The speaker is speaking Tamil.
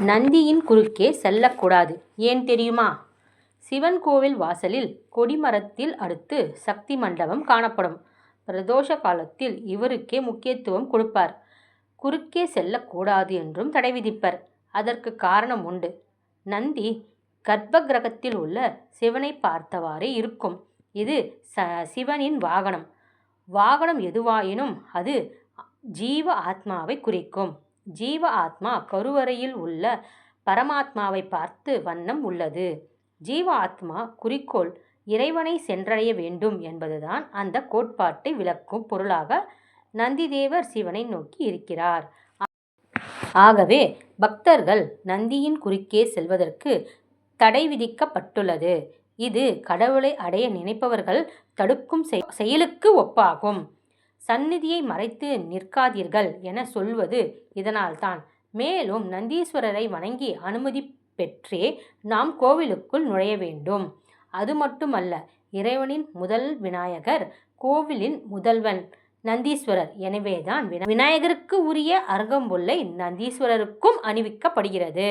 நந்தியின் குறுக்கே செல்லக்கூடாது ஏன் தெரியுமா? சிவன் கோவில் வாசலில் கொடிமரத்தில் அடுத்து சக்தி மண்டபம் காணப்படும். பிரதோஷ காலத்தில் இவருக்கே முக்கியத்துவம் கொடுப்பார் குறுக்கே செல்லக்கூடாது என்றும் தடை விதிப்பர். அதற்கு காரணம் உண்டு. நந்தி கர்ப்ப கிரகத்தில் உள்ள சிவனை பார்த்தவாறே இருக்கும். இது ச சிவனின் வாகனம். வாகனம் எதுவாயினும் அது ஜீவ ஆத்மாவைக் குறிக்கும். ஜீவ ஆத்மா கருவறையில் உள்ள பரமாத்மாவைப் பார்த்து வண்ணம் உள்ளது. ஜீவ ஆத்மா குறிக்கோள் இறைவனை சென்றடைய வேண்டும் என்பதுதான் அந்தக் கோட்பாட்டை விளக்கும் பொருளாக நந்திதேவர் சிவனை நோக்கி இருக்கிறார். ஆகவே பக்தர்கள் நந்தியின் குறுக்கே செல்வதற்கு தடை விதிக்கப்பட்டுள்ளது. இது கடவுளை அடைய நினைப்பவர்கள் தடுக்கும் செயலுக்கு ஒப்பாகும். சந்நிதியை மறைத்து நிற்காதீர்கள் என சொல்வது இதனால்தான். மேலும் நந்தீஸ்வரரை வணங்கி அனுமதி பெற்றே நாம் கோவிலுக்குள் நுழைய வேண்டும். அது மட்டுமல்ல இறைவனின் முதல் விநாயகர் கோவிலின் முதல்வன் நந்தீஸ்வரர். எனவேதான் விநாயகருக்கு உரிய அருகம்புல்லை நந்தீஸ்வரருக்கும் அணிவிக்கப்படுகிறது.